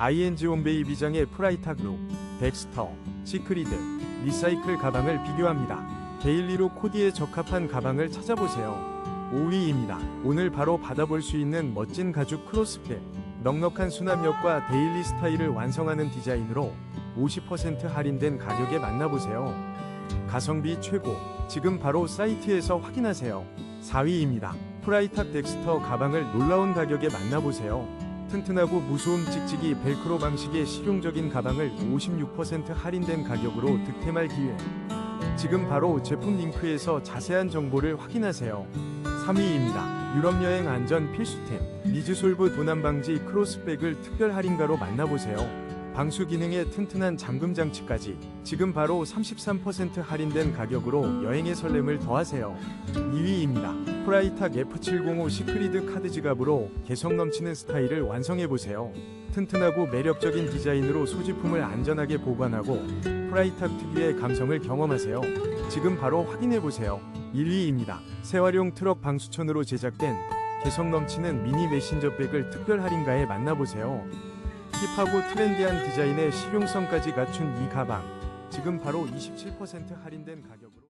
ING 홈베이 비장의 프라이타 그룹, 덱스터, 시크리드, 리사이클 가방을 비교합니다. 데일리로 코디에 적합한 가방을 찾아보세요. 5위입니다. 오늘 바로 받아볼 수 있는 멋진 가죽 크로스백. 넉넉한 수납력과 데일리 스타일을 완성하는 디자인으로 50% 할인된 가격에 만나보세요. 가성비 최고. 지금 바로 사이트에서 확인하세요. 4위입니다. 프라이탁 덱스터 가방을 놀라운 가격에 만나보세요. 튼튼하고 무소음 찍찍이 벨크로 방식의 실용적인 가방을 56% 할인된 가격으로 득템할 기회. 지금 바로 제품 링크에서 자세한 정보를 확인하세요. 3위입니다. 유럽 여행 안전 필수템 미즈솔브 도난 방지 크로스백을 특별 할인가로 만나보세요. 방수 기능에 튼튼한 잠금 장치까지 지금 바로 33% 할인된 가격으로 여행의 설렘을 더하세요. 2위입니다. 프라이탁 F705 시크리드 카드 지갑으로 개성 넘치는 스타일을 완성해 보세요. 튼튼하고 매력적인 디자인으로 소지품을 안전하게 보관하고 프라이탁 특유의 감성을 경험하세요. 지금 바로 확인해 보세요. 1위입니다. 재활용 트럭 방수천으로 제작된 개성 넘치는 미니 메신저 백을 특별 할인가에 만나보세요. 힙하고 트렌디한 디자인의 실용성까지 갖춘 이 가방 지금 바로 27% 할인된 가격으로